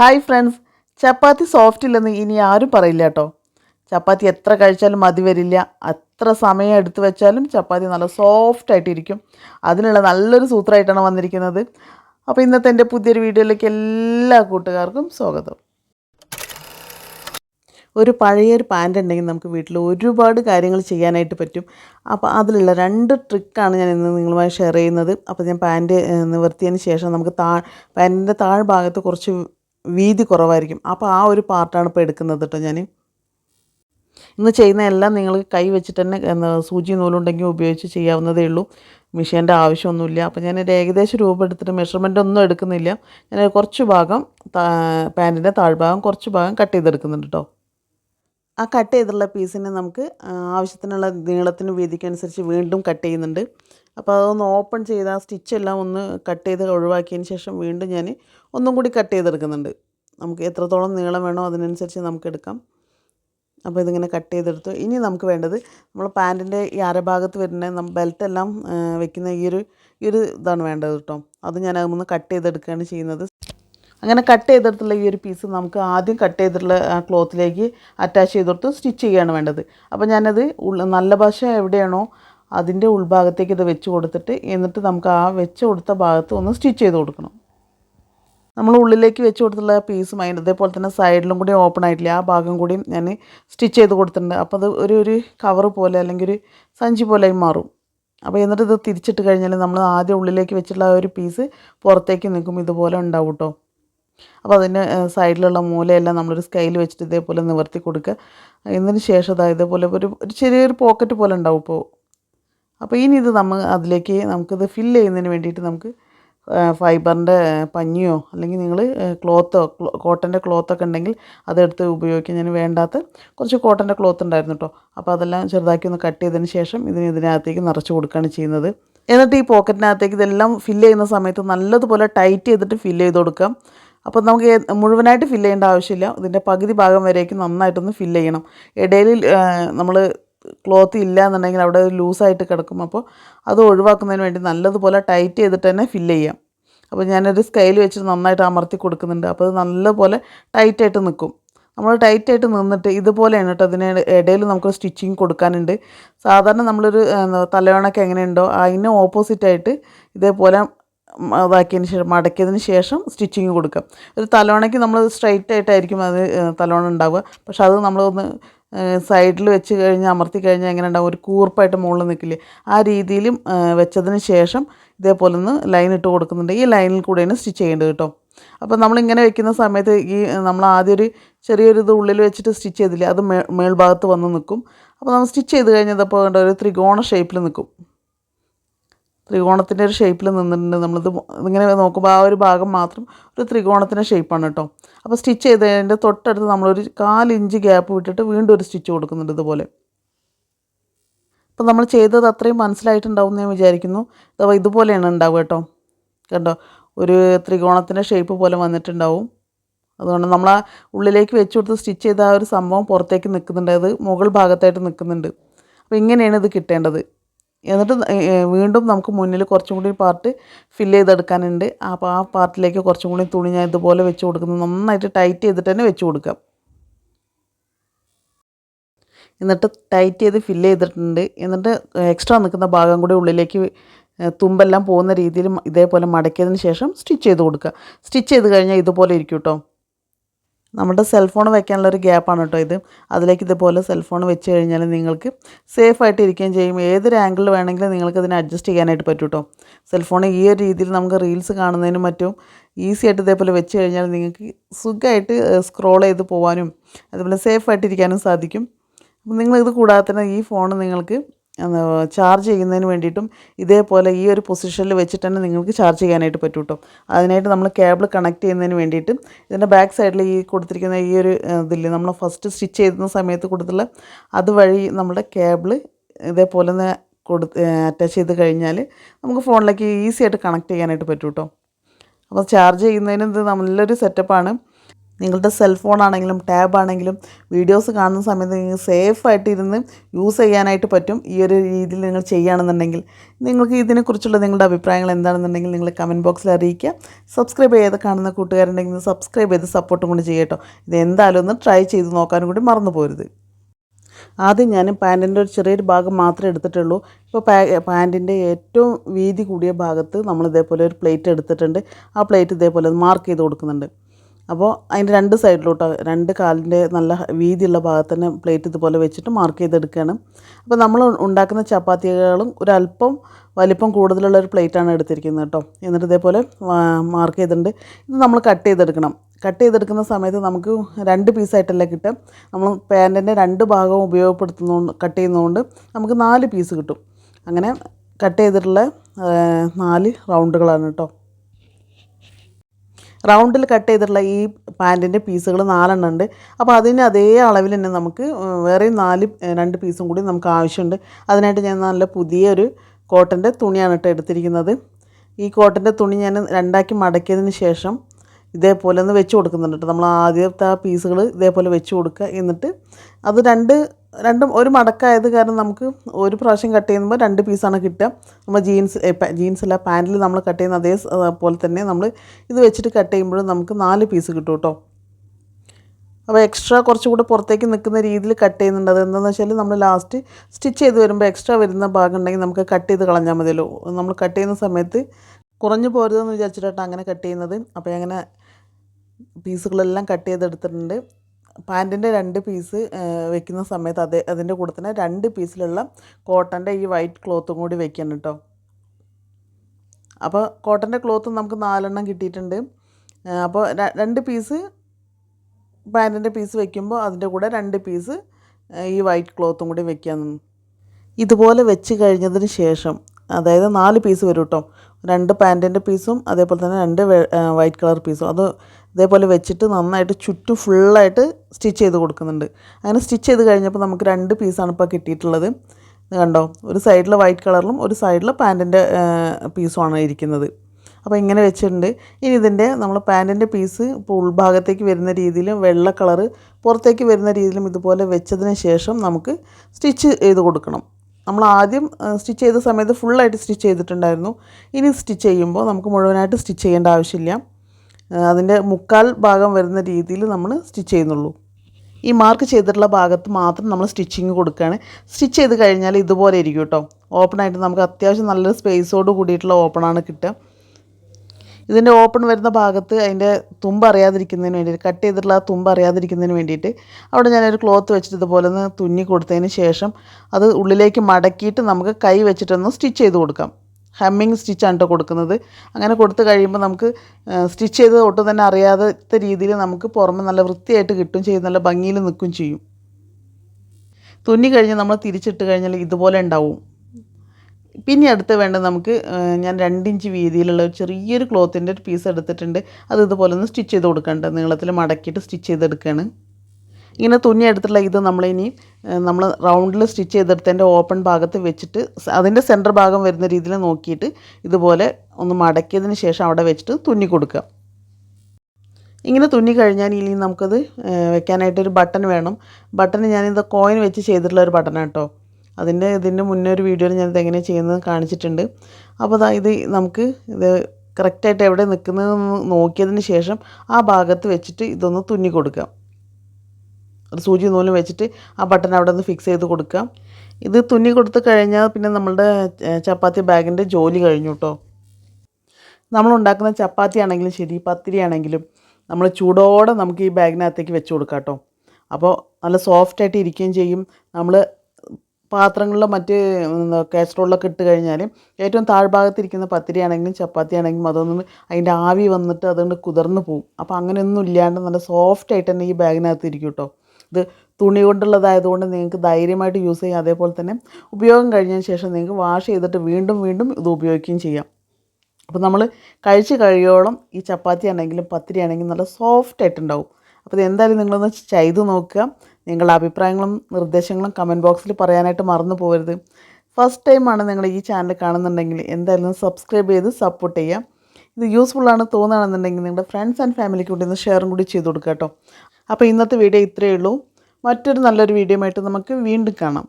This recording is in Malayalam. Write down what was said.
ഹായ് ഫ്രണ്ട്സ് ചപ്പാത്തി സോഫ്റ്റ് ഇല്ലെന്ന് ഇനി ആരും പറയില്ല കേട്ടോ. ചപ്പാത്തി എത്ര കഴിച്ചാലും മതി വരില്ല. അത്ര സമയം എടുത്തു വെച്ചാലും ചപ്പാത്തി നല്ല സോഫ്റ്റ് ആയിട്ടിരിക്കും. അതിനുള്ള നല്ലൊരു സൂത്രമായിട്ടാണ് വന്നിരിക്കുന്നത്. അപ്പോൾ ഇന്നത്തെ എന്റെ പുതിയൊരു വീഡിയോയിലേക്ക് എല്ലാ കൂട്ടുകാർക്കും സ്വാഗതം. ഒരു പഴയൊരു പാന്റ് ഉണ്ടെങ്കിൽ നമുക്ക് വീട്ടിൽ ഒരുപാട് കാര്യങ്ങൾ ചെയ്യാനായിട്ട് പറ്റും. അപ്പോൾ അതിലുള്ള രണ്ട് ട്രിക്കാണ് ഞാൻ ഇന്ന് നിങ്ങളുമായി ഷെയർ ചെയ്യുന്നത്. അപ്പോൾ ഞാൻ പാന്റ് നിവർത്തിയതിന് ശേഷം നമുക്ക് താ പാന്റിന്റെ താഴ്ഭാഗത്ത് കുറച്ച് വീതി കുറവായിരിക്കും. അപ്പോൾ ആ ഒരു പാർട്ടാണ് ഇപ്പോൾ എടുക്കുന്നത് കേട്ടോ ഞാൻ ഇന്ന് ചെയ്യുന്ന എല്ലാം നിങ്ങൾ കൈ വെച്ചിട്ട് തന്നെ സൂചി നൂലുണ്ടെങ്കിൽ ഉപയോഗിച്ച് ചെയ്യാവുന്നതേ ഉള്ളൂ. മിഷീന്റെ ആവശ്യമൊന്നുമില്ല. അപ്പോൾ ഞാൻ ഒരു ഏകദേശം രൂപ എടുത്തിട്ട് മെഷർമെന്റ് ഒന്നും എടുക്കുന്നില്ല. ഞാൻ കുറച്ച് ഭാഗം പാന്റിന്റെ താഴ്ഭാഗം കുറച്ച് ഭാഗം കട്ട് ചെയ്തെടുക്കുന്നുണ്ട് കേട്ടോ ആ കട്ട് ചെയ്തിട്ടുള്ള പീസിനെ നമുക്ക് ആവശ്യത്തിനുള്ള നീളത്തിനും വീതിക്കനുസരിച്ച് വീണ്ടും കട്ട് ചെയ്യുന്നുണ്ട്. അപ്പോൾ അതൊന്ന് ഓപ്പൺ ചെയ്ത് ആ സ്റ്റിച്ചെല്ലാം ഒന്ന് കട്ട് ചെയ്ത് ഒഴിവാക്കിയതിന് ശേഷം വീണ്ടും ഞാൻ ഒന്നും കൂടി കട്ട് ചെയ്തെടുക്കുന്നുണ്ട്. നമുക്ക് എത്രത്തോളം നീളം വേണോ അതിനനുസരിച്ച് നമുക്ക് എടുക്കാം. അപ്പോൾ ഇതിങ്ങനെ കട്ട് ചെയ്തെടുത്തു. ഇനി നമുക്ക് വേണ്ടത് നമ്മൾ പാന്റിന്റെ ഈ അരഭാഗത്ത് വരുന്ന ബെൽറ്റ് എല്ലാം വെക്കുന്ന ഈ ഒരു ഈ ഒരു ഇതാണ് വേണ്ടത് കേട്ടോ. അത് ഞാൻ അതൊന്ന് കട്ട് ചെയ്തെടുക്കുകയാണ് ചെയ്യുന്നത്. അങ്ങനെ കട്ട് ചെയ്തെടുത്തുള്ള ഈ ഒരു പീസ് നമുക്ക് ആദ്യം കട്ട് ചെയ്തിട്ടുള്ള ആ ക്ലോത്തിലേക്ക് അറ്റാച്ച് ചെയ്തെടുത്ത് സ്റ്റിച്ച് ചെയ്യുകയാണ് വേണ്ടത്. അപ്പോൾ ഞാനത് നല്ല ഭാഷ എവിടെയാണോ അതിന്റെ ഉൾഭാഗത്തേക്ക് ഇത് വെച്ച് കൊടുത്തിട്ട് എന്നിട്ട് നമുക്ക് ആ വെച്ച് കൊടുത്ത ഭാഗത്ത് ഒന്ന് സ്റ്റിച്ച് ചെയ്ത് കൊടുക്കണം. നമ്മൾ ഉള്ളിലേക്ക് വെച്ച് കൊടുത്തുള്ള പീസും അതിന്റെ അതേപോലെ തന്നെ സൈഡിലും കൂടി ഓപ്പൺ ആയിട്ടില്ല. ആ ഭാഗം കൂടി ഞാൻ സ്റ്റിച്ച് ചെയ്ത് കൊടുത്തിട്ടുണ്ട്. അപ്പോൾ അത് ഒരു ഒരു കവർ പോലെ അല്ലെങ്കിൽ ഒരു സഞ്ചി പോലെ മാറും. അപ്പോൾ എന്നിട്ട് ഇത് തിരിച്ചിട്ട് കഴിഞ്ഞാൽ നമ്മൾ ആദ്യം ഉള്ളിലേക്ക് വെച്ചിട്ടുള്ള ആ ഒരു പീസ് പുറത്തേക്ക് നിൽക്കും. ഇതുപോലെ ഉണ്ടാവും കേട്ടോ അപ്പോൾ അതിന് സൈഡിലുള്ള മൂലയെല്ലാം നമ്മളൊരു സ്കെയിൽ വെച്ചിട്ട് ഇതേപോലെ നിവർത്തി കൊടുക്കുക. എന്നതിന് ശേഷം അതായത് ഇതേപോലെ ഒരു ഒരു ചെറിയൊരു പോക്കറ്റ് പോലെ ഉണ്ടാവും ഇപ്പോൾ. അപ്പോൾ ഇനി ഇത് നമ്മൾ അതിലേക്ക് നമുക്കിത് ഫില്ല് ചെയ്യുന്നതിന് വേണ്ടിയിട്ട് നമുക്ക് ഫൈബറിന്റെ പഞ്ഞിയോ അല്ലെങ്കിൽ നിങ്ങൾ ക്ലോത്തോ കോട്ടന്റെ ക്ലോത്തൊക്കെ ഉണ്ടെങ്കിൽ അതെടുത്ത് ഉപയോഗിക്കാൻ ഞാൻ വേണ്ടാത്ത കുറച്ച് കോട്ടന്റെ ക്ലോത്ത് ഉണ്ടായിരുന്നു കേട്ടോ. അപ്പോൾ അതെല്ലാം ചെറുതാക്കി ഒന്ന് കട്ട് ചെയ്തതിന് ശേഷം ഇതിന് ഇതിനകത്തേക്ക് നിറച്ച് കൊടുക്കുകയാണ് ചെയ്യുന്നത്. എന്നിട്ട് ഈ പോക്കറ്റിനകത്തേക്ക് ഇതെല്ലാം ഫില്ല് ചെയ്യുന്ന സമയത്ത് നല്ലതുപോലെ ടൈറ്റ് ചെയ്തിട്ട് ഫില്ല് ചെയ്ത് കൊടുക്കാം അപ്പോൾ നമുക്ക് മുഴുവനായിട്ട് ഫില്ല് ചെയ്യേണ്ട ആവശ്യമില്ല. ഇതിന്റെ പകുതി ഭാഗം വരേക്കും നന്നായിട്ടൊന്ന് ഫില്ല് ചെയ്യണം. ഇടയിൽ നമ്മൾ ക്ലോത്ത് ഇല്ല എന്നുണ്ടെങ്കിൽ അവിടെ ലൂസായിട്ട് കിടക്കും. അപ്പോൾ അത് ഒഴിവാക്കുന്നതിന് വേണ്ടി നല്ലതുപോലെ ടൈറ്റ് ചെയ്തിട്ട് തന്നെ ഫില്ല് ചെയ്യാം. അപ്പോൾ ഞാനൊരു സ്കെയിൽ വെച്ചിട്ട് നന്നായിട്ട് അമർത്തി കൊടുക്കുന്നുണ്ട്. അപ്പോൾ അത് നല്ലപോലെ ടൈറ്റായിട്ട് നിൽക്കും. നമ്മൾ ടൈറ്റായിട്ട് നിന്നിട്ട് ഇതുപോലെയാണ് കേട്ടോ അതിന് ഇടയിൽ നമുക്ക് സ്റ്റിച്ചിങ് കൊടുക്കാനുണ്ട്. സാധാരണ നമ്മളൊരു തലവണക്ക് എങ്ങനെയുണ്ടോ അതിന് ഓപ്പോസിറ്റായിട്ട് ഇതേപോലെ ഇതാക്കിയതിന് ശേഷം മടക്കിയതിന് ശേഷം സ്റ്റിച്ചിങ് കൊടുക്കുക. ഒരു തലോണയ്ക്ക് നമ്മൾ സ്ട്രൈറ്റ് ആയിട്ടായിരിക്കും അത് തലോണ ഉണ്ടാവുക. പക്ഷെ അത് നമ്മളൊന്ന് സൈഡിൽ വെച്ച് കഴിഞ്ഞ് അമർത്തി കഴിഞ്ഞാൽ എങ്ങനെ ഉണ്ടാവും? ഒരു കൂർപ്പായിട്ട് മുകളിൽ നിൽക്കില്ലേ? ആ രീതിയിലും വെച്ചതിന് ശേഷം ഇതേപോലെ ഒന്ന് ലൈൻ ഇട്ട് കൊടുക്കുന്നുണ്ട്. ഈ ലൈനിൽ കൂടെയാണ് സ്റ്റിച്ച് ചെയ്യേണ്ടത് കേട്ടോ. അപ്പോൾ നമ്മളിങ്ങനെ വെക്കുന്ന സമയത്ത് ഈ നമ്മൾ ആദ്യം ഒരു ചെറിയൊരു ഇത് ഉള്ളിൽ വെച്ചിട്ട് സ്റ്റിച്ച് ചെയ്തില്ലേ? അത് മേൾ മേൾഭാഗത്ത് വന്ന് നിൽക്കും. അപ്പോൾ നമ്മൾ സ്റ്റിച്ച് ചെയ്ത് കഴിഞ്ഞതപ്പോൾ ഒരു ത്രികോണ ഷേപ്പിൽ നിൽക്കും. ത്രികോണത്തിന്റെ ഒരു ഷേപ്പിൽ നിന്നിട്ടുണ്ട്. നമ്മളിത് ഇങ്ങനെ നോക്കുമ്പോൾ ആ ഒരു ഭാഗം മാത്രം ഒരു ത്രികോണത്തിന്റെ ഷേപ്പാണ് കേട്ടോ അപ്പോൾ സ്റ്റിച്ച് ചെയ്തതിന്റെ തൊട്ടടുത്ത് നമ്മളൊരു കാലിഞ്ച് ഗ്യാപ്പ് വിട്ടിട്ട് വീണ്ടും ഒരു സ്റ്റിച്ച് കൊടുക്കുന്നുണ്ട് ഇതുപോലെ. അപ്പോൾ നമ്മൾ ചെയ്തത് അത്രയും മനസ്സിലായിട്ടുണ്ടാവും എന്ന് ഞാൻ വിചാരിക്കുന്നു. അഥവാ ഇതുപോലെയാണ് ഉണ്ടാവുക കേട്ടോ കണ്ടോ? ഒരു ത്രികോണത്തിന്റെ ഷേപ്പ് പോലെ വന്നിട്ടുണ്ടാവും. അതുകൊണ്ട് നമ്മൾ ആ ഉള്ളിലേക്ക് വെച്ച് കൊടുത്ത് സ്റ്റിച്ച് ചെയ്ത ആ ഒരു സംഭവം പുറത്തേക്ക് നിൽക്കുന്നുണ്ട്. അത് മുകൾ ഭാഗത്തായിട്ട് നിൽക്കുന്നുണ്ട്. അപ്പോൾ ഇങ്ങനെയാണ് ഇത് കിട്ടേണ്ടത്. എന്നിട്ട് വീണ്ടും നമുക്ക് മുന്നിൽ കുറച്ചും കൂടി പാർട്ട് ഫില്ല് ചെയ്തെടുക്കാനുണ്ട്. അപ്പോൾ ആ പാർട്ടിലേക്ക് കുറച്ചും കൂടി തുണി ഞാൻ ഇതുപോലെ വെച്ച് കൊടുക്കുന്നത് നന്നായിട്ട് ടൈറ്റ് ചെയ്തിട്ട് തന്നെ വെച്ച് കൊടുക്കാം. എന്നിട്ട് ടൈറ്റ് ചെയ്ത് ഫില്ല് ചെയ്തിട്ടുണ്ട്. എന്നിട്ട് എക്സ്ട്രാ നിൽക്കുന്ന ഭാഗം കൂടി ഉള്ളിലേക്ക് തുമ്പെല്ലാം പോകുന്ന രീതിയിൽ ഇതേപോലെ മടക്കിയതിന് ശേഷം സ്റ്റിച്ച് ചെയ്ത് കൊടുക്കുക. സ്റ്റിച്ച് ചെയ്ത് കഴിഞ്ഞാൽ ഇതുപോലെ ഇരിക്കും കേട്ടോ നമ്മുടെ സെൽഫോൺ വെക്കാനുള്ള ഒരു ഗ്യാപ്പാണ് കേട്ടോ ഇത്. അതിലേക്ക് ഇതുപോലെ സെൽഫോൺ വെച്ച് കഴിഞ്ഞാൽ നിങ്ങൾക്ക് സേഫ് ആയിട്ട് ഇരിക്കുകയും ചെയ്യും. ഏതൊരു ആംഗിളിൽ വേണമെങ്കിലും നിങ്ങൾക്ക് ഇതിനെ അഡ്ജസ്റ്റ് ചെയ്യാനായിട്ട് പറ്റും കേട്ടോ സെൽഫോൺ ഈ ഒരു രീതിയിൽ നമുക്ക് റീൽസ് കാണുന്നതിനും മറ്റും ഈസി ആയിട്ട് ഇതേപോലെ വെച്ച് കഴിഞ്ഞാൽ നിങ്ങൾക്ക് സുഖമായിട്ട് സ്ക്രോൾ ചെയ്ത് പോകാനും അതുപോലെ സേഫ് ആയിട്ട് ഇരിക്കാനും സാധിക്കും. അപ്പം നിങ്ങളിത് കൂടാതെ തന്നെ ഈ ഫോൺ നിങ്ങൾക്ക് ചാർജ് ചെയ്യുന്നതിന് വേണ്ടിയിട്ടും ഇതേപോലെ ഈ ഒരു പൊസിഷനിൽ വെച്ചിട്ട് തന്നെ നിങ്ങൾക്ക് ചാർജ് ചെയ്യാനായിട്ട് പറ്റും കേട്ടോ അതിനായിട്ട് നമ്മൾ കേബിൾ കണക്ട് ചെയ്യുന്നതിന് വേണ്ടിയിട്ട് ഇതിന്റെ ബാക്ക് സൈഡിൽ ഈ കൊടുത്തിരിക്കുന്ന ഈ ഒരു ഇതിൽ നമ്മൾ ഫസ്റ്റ് സ്റ്റിച്ച് ചെയ്യുന്ന സമയത്ത് കൊടുത്തുള്ള അതുവഴി നമ്മുടെ കേബിൾ ഇതേപോലെ ഒന്ന് കൊടു അറ്റാച്ച് ചെയ്ത് കഴിഞ്ഞാൽ നമുക്ക് ഫോണിലേക്ക് ഈസി ആയിട്ട് കണക്ട് ചെയ്യാനായിട്ട് പറ്റും കേട്ടോ അപ്പോൾ ചാർജ് ചെയ്യുന്നതിന് ഇത് നല്ലൊരു സെറ്റപ്പാണ് നിങ്ങളുടെ സെൽഫോൺ ആണെങ്കിലും ടാബ് ആണെങ്കിലും വീഡിയോസ് കാണുന്ന സമയത്ത് നിങ്ങൾക്ക് സേഫായിട്ട് ഇരുന്ന് യൂസ് ചെയ്യാനായിട്ട് പറ്റും ഈ ഒരു രീതിയിൽ നിങ്ങൾ ചെയ്യുകയാണെന്നുണ്ടെങ്കിൽ. നിങ്ങൾക്ക് ഇതിനെക്കുറിച്ചുള്ള നിങ്ങളുടെ അഭിപ്രായങ്ങൾ എന്താണെന്നുണ്ടെങ്കിൽ നിങ്ങൾ കമന്റ് ബോക്സിൽ അറിയിക്കുക. സബ്സ്ക്രൈബ് ചെയ്ത് കാണുന്ന കൂട്ടുകാരുണ്ടെങ്കിൽ സബ്സ്ക്രൈബ് ചെയ്ത് സപ്പോർട്ടും കൂടി ചെയ്യട്ടോ ഇത് എന്തായാലും ഒന്ന് ട്രൈ ചെയ്ത് നോക്കാനും കൂടി മറന്നു പോരുത്. ആദ്യം ഞാൻ പാന്റിന്റെ ഒരു ചെറിയൊരു ഭാഗം മാത്രമേ എടുത്തിട്ടുള്ളൂ. ഇപ്പോൾ പാ പാന്റിന്റെ ഏറ്റവും വീതി കൂടിയ ഭാഗത്ത് നമ്മൾ ഇതേപോലെ ഒരു പ്ലേറ്റ് എടുത്തിട്ടുണ്ട്. ആ പ്ലേറ്റ് ഇതേപോലെ മാർക്ക് ചെയ്ത് കൊടുക്കുന്നുണ്ട്. അപ്പോൾ അതിന്റെ രണ്ട് സൈഡിലോട്ട് രണ്ട് കാലിന്റെ നല്ല വീതിയുള്ള ഭാഗത്ത് തന്നെ പ്ലേറ്റ് ഇതുപോലെ വെച്ചിട്ട് മാർക്ക് ചെയ്തെടുക്കുകയാണ്. അപ്പോൾ നമ്മൾ ഉണ്ടാക്കുന്ന ചപ്പാത്തികളും ഒരല്പം വലിപ്പം കൂടുതലുള്ള ഒരു പ്ലേറ്റാണ് എടുത്തിരിക്കുന്നത് കേട്ടോ. എന്നിട്ട് ഇതേപോലെ മാർക്ക് ചെയ്തിട്ടുണ്ട്. ഇത് നമ്മൾ കട്ട് ചെയ്തെടുക്കണം. കട്ട് ചെയ്തെടുക്കുന്ന സമയത്ത് നമുക്ക് രണ്ട് പീസായിട്ടല്ല കിട്ടുക. നമ്മൾ പാന്റിന്റെ രണ്ട് ഭാഗവും ഉപയോഗപ്പെടുത്തുന്നതുകൊണ്ട് കട്ട് ചെയ്യുന്നതുകൊണ്ട് നമുക്ക് നാല് പീസ് കിട്ടും. അങ്ങനെ കട്ട് ചെയ്തിട്ടുള്ള നാല് റൗണ്ടുകളാണ് കേട്ടോ. റൗണ്ടിൽ കട്ട് ചെയ്തിട്ടുള്ള ഈ പാന്റിന്റെ പീസുകൾ നാലെണ്ണം ഉണ്ട്. അപ്പോൾ അതിന് അതേ അളവിൽ തന്നെ നമുക്ക് വേറെയും നാല് രണ്ട് പീസും കൂടി നമുക്ക് ആവശ്യമുണ്ട്. അതിനായിട്ട് ഞാൻ നല്ല പുതിയൊരു കോട്ടന്റെ തുണിയാണ് കേട്ടോ എടുത്തിരിക്കുന്നത്. ഈ കോട്ടന്റെ തുണി ഞാൻ രണ്ടാക്കി മടക്കിയതിന് ശേഷം ഇതേപോലെ ഒന്ന് വെച്ച് കൊടുക്കുന്നുണ്ട് നമ്മൾ ആദ്യത്തെ ആ പീസുകൾ ഇതേപോലെ വെച്ച് കൊടുക്കുക. എന്നിട്ട് അത് രണ്ട് രണ്ടും ഒരു മടക്കായത് കാരണം നമുക്ക് ഒരു പ്രാവശ്യം കട്ട് ചെയ്യുമ്പോൾ രണ്ട് പീസാണ് കിട്ടുക. നമ്മൾ ജീൻസ് ജീൻസ് അല്ല പാന്റിൽ നമ്മൾ കട്ട് ചെയ്യുന്ന അതേ പോലെ തന്നെ നമ്മൾ ഇത് വെച്ചിട്ട് കട്ട് ചെയ്യുമ്പോഴും നമുക്ക് നാല് പീസ് കിട്ടും കേട്ടോ. അപ്പോൾ എക്സ്ട്രാ കുറച്ചുകൂടെ പുറത്തേക്ക് നിൽക്കുന്ന രീതിയിൽ കട്ട് ചെയ്യുന്നുണ്ട്. അതെന്താണെന്ന് വെച്ചാൽ നമ്മൾ ലാസ്റ്റ് സ്റ്റിച്ച് ചെയ്ത് വരുമ്പോൾ എക്സ്ട്രാ വരുന്ന ഭാഗം ഉണ്ടെങ്കിൽ നമുക്ക് കട്ട് ചെയ്ത് കളഞ്ഞാൽ മതിയല്ലോ. നമ്മൾ കട്ട് ചെയ്യുന്ന സമയത്ത് കുറഞ്ഞു പോരുതെന്ന് വിചാരിച്ചിട്ടാണ് അങ്ങനെ കട്ട് ചെയ്യുന്നത്. അപ്പോൾ അങ്ങനെ പീസുകളെല്ലാം കട്ട് ചെയ്തെടുത്തിട്ടുണ്ട്. പാന്റിന്റെ രണ്ട് പീസ് വെക്കുന്ന സമയത്ത് അതേ അതിന്റെ കൂടെ തന്നെ രണ്ട് പീസിലുള്ള കോട്ടന്റെ ഈ വൈറ്റ് ക്ലോത്തും കൂടി വെക്കണം കേട്ടോ അപ്പോൾ കോട്ടന്റെ ക്ലോത്ത് നമുക്ക് നാലെണ്ണം കിട്ടിയിട്ടുണ്ട്. അപ്പോൾ രണ്ട് പീസ് പാന്റിന്റെ പീസ് വെക്കുമ്പോൾ അതിന്റെ കൂടെ രണ്ട് പീസ് ഈ വൈറ്റ് ക്ലോത്തും കൂടി വെക്കാൻ ഇതുപോലെ വെച്ച് കഴിഞ്ഞതിന് ശേഷം അതായത് നാല് പീസ് വരും കേട്ടോ രണ്ട് പാന്റിന്റെ പീസും അതേപോലെ തന്നെ രണ്ട് വൈറ്റ് കളർ പീസും. അത് ഇതേപോലെ വെച്ചിട്ട് നന്നായിട്ട് ചുറ്റും ഫുള്ളായിട്ട് സ്റ്റിച്ച് ചെയ്ത് കൊടുക്കുന്നുണ്ട്. അങ്ങനെ സ്റ്റിച്ച് ചെയ്ത് കഴിഞ്ഞപ്പോൾ നമുക്ക് രണ്ട് പീസാണ് ഇപ്പോൾ കിട്ടിയിട്ടുള്ളത്. കണ്ടോ? ഒരു സൈഡിൽ വൈറ്റ് കളറിലും ഒരു സൈഡിൽ പാന്റിന്റെ പീസുമാണ് ഇരിക്കുന്നത്. അപ്പോൾ ഇങ്ങനെ വെച്ചിട്ടുണ്ട്. ഇനി ഇതിന്റെ നമ്മൾ പാന്റിന്റെ പീസ് ഇപ്പോൾ ഉൾഭാഗത്തേക്ക് വരുന്ന രീതിയിലും വെള്ള കളറ് പുറത്തേക്ക് വരുന്ന രീതിയിലും ഇതുപോലെ വെച്ചതിന് ശേഷം നമുക്ക് സ്റ്റിച്ച് ചെയ്ത് കൊടുക്കണം. നമ്മൾ ആദ്യം സ്റ്റിച്ച് ചെയ്ത സമയത്ത് ഫുള്ളായിട്ട് സ്റ്റിച്ച് ചെയ്തിട്ടുണ്ടായിരുന്നു. ഇനി സ്റ്റിച്ച് ചെയ്യുമ്പോൾ നമുക്ക് മുഴുവനായിട്ട് സ്റ്റിച്ച് ചെയ്യേണ്ട ആവശ്യമില്ല. അതിന്റെ മുക്കാൽ ഭാഗം വരുന്ന രീതിയിൽ നമ്മൾ സ്റ്റിച്ച് ചെയ്യുന്നുള്ളൂ. ഈ മാർക്ക് ചെയ്തിട്ടുള്ള ഭാഗത്ത് മാത്രം നമ്മൾ സ്റ്റിച്ചിങ് കൊടുക്കുകയാണ്. സ്റ്റിച്ച് ചെയ്ത് കഴിഞ്ഞാൽ ഇതുപോലെ ഇരിക്കും കേട്ടോ. ഓപ്പണായിട്ട് നമുക്ക് അത്യാവശ്യം നല്ലൊരു സ്പേസോട് കൂടിയിട്ടുള്ള ഓപ്പണാണ് കിട്ടുക. ഇതിന്റെ ഓപ്പൺ വരുന്ന ഭാഗത്ത് അതിന്റെ തുമ്പ് അറിയാതിരിക്കുന്നതിന് വേണ്ടിയിട്ട് കട്ട് ചെയ്തിട്ടുള്ള ആ തുമ്പ് അറിയാതിരിക്കുന്നതിന് വേണ്ടിയിട്ട് അവിടെ ഞാനൊരു ക്ലോത്ത് വെച്ചിട്ട് ഇതുപോലെ ഒന്ന് തുന്നി കൊടുത്തതിന് ശേഷം അത് ഉള്ളിലേക്ക് മടക്കിയിട്ട് നമുക്ക് കൈ വെച്ചിട്ടൊന്ന് സ്റ്റിച്ച് ചെയ്ത് കൊടുക്കാം. ഹമ്മിങ് സ്റ്റിച്ചാണ് കേട്ടോ കൊടുക്കുന്നത്. അങ്ങനെ കൊടുത്തു കഴിയുമ്പോൾ നമുക്ക് സ്റ്റിച്ച് ചെയ്ത് ഒട്ടും തന്നെ അറിയാത്ത രീതിയിൽ നമുക്ക് പുറമെ നല്ല വൃത്തിയായിട്ട് കിട്ടും ചെയ്യും നല്ല ഭംഗിയിൽ നിൽക്കും ചെയ്യും. തുന്നി കഴിഞ്ഞ് നമ്മൾ തിരിച്ചിട്ട് കഴിഞ്ഞാൽ ഇതുപോലെ ഉണ്ടാവും. പിന്നെ അടുത്ത് വേണ്ടത് നമുക്ക് ഞാൻ രണ്ടിഞ്ച് വീതിയിലുള്ള ഒരു ചെറിയൊരു ക്ലോത്തിന്റെ ഒരു പീസ് എടുത്തിട്ടുണ്ട്. അത് ഇതുപോലെ ഒന്ന് സ്റ്റിച്ച് ചെയ്ത് കൊടുക്കേണ്ടത് നീളത്തിൽ മടക്കിയിട്ട് സ്റ്റിച്ച് ചെയ്തെടുക്കുകയാണ് ഇങ്ങനെ തുന്നി എടുത്തിട്ടുള്ള ഇത് നമ്മളിനി നമ്മൾ റൗണ്ടിൽ സ്റ്റിച്ച് ചെയ്തെടുത്തതിന്റെ ഓപ്പൺ ഭാഗത്ത് വെച്ചിട്ട് അതിന്റെ സെന്റർ ഭാഗം വരുന്ന രീതിയിൽ നോക്കിയിട്ട് ഇതുപോലെ ഒന്ന് മടക്കിയതിന് ശേഷം അവിടെ വെച്ചിട്ട് തുന്നി കൊടുക്കുക. ഇങ്ങനെ തുന്നി കഴിഞ്ഞാൽ ഇനി നമുക്കത് വെക്കാനായിട്ടൊരു ബട്ടൺ വേണം. ബട്ടൺ ഞാനിത് കോയിൻ വെച്ച് ചെയ്തിട്ടുള്ള ഒരു ബട്ടൺ കേട്ടോ അതിന്റെ ഇതിന്റെ മുന്നേ ഒരു വീഡിയോയിൽ ഞാനിത് എങ്ങനെ ചെയ്യുന്നത് കാണിച്ചിട്ടുണ്ട്. അപ്പോൾ ഇത് നമുക്ക് ഇത് കറക്റ്റായിട്ട് എവിടെ നിൽക്കുന്നതെന്ന് നോക്കിയതിന് ശേഷം ആ ഭാഗത്ത് വെച്ചിട്ട് ഇതൊന്ന് തുന്നി കൊടുക്കാം ഒരു സൂചി നൂലും വെച്ചിട്ട് ആ ബട്ടൺ അവിടെ നിന്ന് ഫിക്സ് ചെയ്ത് കൊടുക്കാം ഇത് തുന്നി കൊടുത്ത് കഴിഞ്ഞാൽ പിന്നെ നമ്മളുടെ ചപ്പാത്തി ബാഗിന്റെ ജോലി കഴിഞ്ഞു കേട്ടോ നമ്മൾ ഉണ്ടാക്കുന്ന ചപ്പാത്തി ആണെങ്കിലും ശരി പത്തിരി ആണെങ്കിലും നമ്മൾ ചൂടോടെ നമുക്ക് ഈ ബാഗിനകത്തേക്ക് വെച്ച് കൊടുക്കാം കേട്ടോ അപ്പോൾ നല്ല സോഫ്റ്റായിട്ട് ഇരിക്കുകയും ചെയ്യും. നമ്മൾ പാത്രങ്ങളിലോ മറ്റ് കാസറോളിലൊക്കെ ഇട്ട് കഴിഞ്ഞാൽ ഏറ്റവും താഴ്ഭാഗത്തിരിക്കുന്ന പത്തിരി ആണെങ്കിലും ചപ്പാത്തി ആണെങ്കിലും അതൊന്നും അതിന്റെ ആവി വന്നിട്ട് അതുകൊണ്ട് കുതിർന്ന് പോകും അപ്പോൾ അങ്ങനെയൊന്നും ഇല്ലാണ്ട് നല്ല സോഫ്റ്റായിട്ട് തന്നെ ഈ ബാഗിനകത്ത് ഇരിക്കും കേട്ടോ ഇത് തുണി കൊണ്ടുള്ളതായതുകൊണ്ട് നിങ്ങൾക്ക് ധൈര്യമായിട്ട് യൂസ് ചെയ്യാം. അതേപോലെ തന്നെ ഉപയോഗം കഴിഞ്ഞതിന് ശേഷം നിങ്ങൾക്ക് വാഷ് ചെയ്തിട്ട് വീണ്ടും വീണ്ടും ഇത് ഉപയോഗിക്കുകയും ചെയ്യാം. അപ്പോൾ നമ്മൾ കഴിച്ച് കഴിയോളം ഈ ചപ്പാത്തി ആണെങ്കിലും പത്തിരി ആണെങ്കിലും നല്ല സോഫ്റ്റ് ആയിട്ടുണ്ടാവും. അപ്പോൾ ഇത് എന്തായാലും നിങ്ങളൊന്ന് ചെയ്ത് നോക്കുക. നിങ്ങളുടെ അഭിപ്രായങ്ങളും നിർദ്ദേശങ്ങളും കമന്റ് ബോക്സിൽ പറയാനായിട്ട് മറന്നു പോകരുത്. ഫസ്റ്റ് ടൈമാണ് നിങ്ങൾ ഈ ചാനൽ കാണുന്നുണ്ടെങ്കിൽ എന്തായാലും സബ്സ്ക്രൈബ് ചെയ്ത് സപ്പോർട്ട് ചെയ്യാം ഇത് യൂസ്ഫുള്ളാണ് തോന്നുകയാണെന്നുണ്ടെങ്കിൽ നിങ്ങളുടെ ഫ്രണ്ട്സ് ആൻഡ് ഫാമിലിക്ക് കൂടി ഒന്ന് ഷെയറും കൂടി ചെയ്ത് കൊടുക്കുക കേട്ടോ. അപ്പോൾ ഇന്നത്തെ വീഡിയോ ഇത്രയേ ഉള്ളൂ. മറ്റൊരു നല്ലൊരു വീഡിയോ ആയിട്ട് നമുക്ക് വീണ്ടും കാണാം.